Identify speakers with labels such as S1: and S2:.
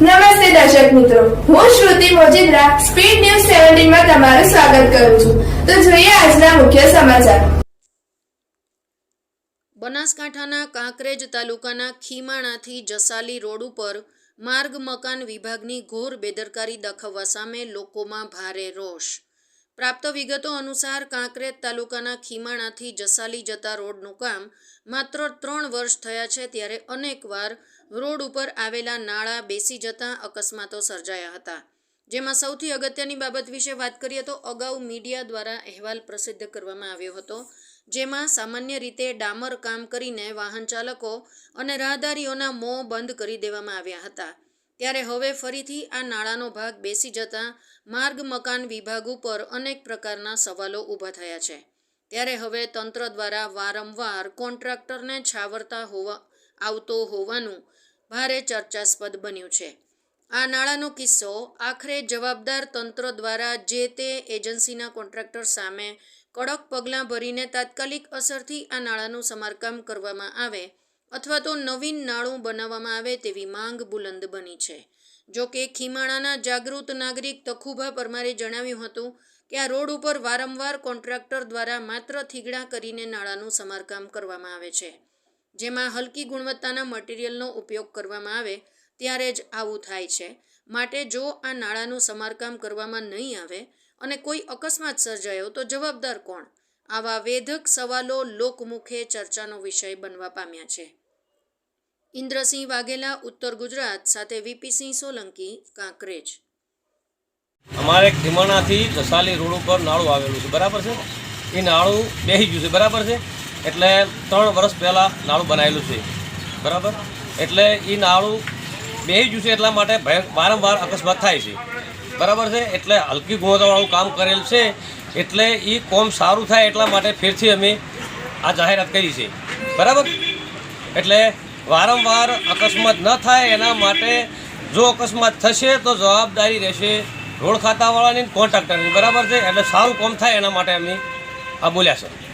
S1: નમસ્તે દર્શક મિત્રો. હું શ્રુતિ મોજીદ્રા, સ્પીડ ન્યૂઝ સેવન્ટીનમાં તમારું સ્વાગત કરું છું. તો જોઈએ આજના મુખ્ય સમાચાર.
S2: બનાસકાંઠાના કાંકરેજ તાલુકાના ખીમાણાથી જસાલી રોડ ઉપર માર્ગ મકાન વિભાગની ઘોર બેદરકારી દાખવવા સામે લોકોમાં ભારે રોષ. પ્રાપ્ત વિગતો અનુસાર કાંકરેજ તાલુકાના ખીમાણાથી જસાલી જતા રોડનું કામ માત્ર ત્રણ વર્ષ થયા છે ત્યારે અનેકવાર રોડ ઉપર આવેલા નાળા બેસી જતા અકસ્માતો સર્જાયા હતા. જેમાં સૌથી અગત્યની બાબત વિશે વાત કરીએ તો અગાઉ મીડિયા દ્વારા અહેવાલ પ્રસિદ્ધ કરવામાં આવ્યો હતો, જેમાં સામાન્ય રીતે ડામર કામ કરીને વાહન ચાલકો અને રાહદારીઓના મોં બંધ કરી દેવામાં આવ્યા હતા. ત્યારે હવે ફરીથી આ નાળાનો ભાગ બેસી જતા માર્ગ, મકાન વિભાગ ઉપર અનેક પ્રકારના સવાલો ઊભા થયા છે. ત્યારે હવે તંત્ર દ્વારા વારંવાર કોન્ટ્રાક્ટરને છાવરતા હોવા, આવતો હોવાનું ભારે ચર્ચાસ્પદ બન્યું છે. આ નાણાંનો કિસ્સો આખરે જવાબદાર તંત્ર દ્વારા જે તે એજન્સીના કોન્ટ્રાક્ટર સામે કડક પગલાં ભરીને તાત્કાલિક અસરથી આ નાળાનું સમારકામ કરવામાં આવે અથવા તો નવીન નાણું બનાવવામાં આવે તેવી માંગ બુલંદ બની છે. જો કે ખીમાણાના જાગૃત નાગરિક તખુભા પરમારે જણાવ્યું હતું કે આ રોડ ઉપર વારંવાર કોન્ટ્રાક્ટર દ્વારા માત્ર થીગડા કરીને નાળાનું સમારકામ કરવામાં આવે છે. જેમાં હલકી ગુણવત્તાના મટીરિયલનો ઉપયોગ કરવામાં આવે ત્યારે જ આવું થાય છે. માટે જો આ નાળાનું સમારકામ કરવામાં નહીં આવે અને કોઈ અકસ્માત સર્જાયો તો જવાબદાર કોણ? આવા વેધક સવાલો લોકમુખે ચર્ચાનો વિષય બનવા પામ્યા છે. ઇન્દ્રસિંહ વાઘેલા, ઉત્તર ગુજરાત, સાથે વીપીસિંહ સોલંકી, કાંકરેજ.
S3: અમારે ખીમાણાથી જસાલી રોડ ઉપર નાળું આવેલું છે. બરાબર છે? એ નાળું બેસી ગયું છે. બરાબર છે? એટલે ત્રણ વર્ષ પહેલાં નાળું બનાવેલું છે. બરાબર? એટલે એ નાળું બેસી ગયું છે એટલા માટે વારંવાર અકસ્માત થાય છે. બરાબર છે? એટલે હલકી ગુણવત્તાવાળું કામ કરેલ છે. એટલે એ કોમ સારું થાય એટલા માટે ફેરથી અમે આ જાહેરાત કરી છે. બરાબર? એટલે વારંવાર અકસ્માત ન થાય એના માટે જો અકસ્માત થશે તો જવાબદારી રહેશે રોડ ખાતાવાળાની કોન્ટ્રાક્ટરની. બરાબર છે? એટલે સારું કામ થાય એના માટે અમે આ બોલ્યા છે.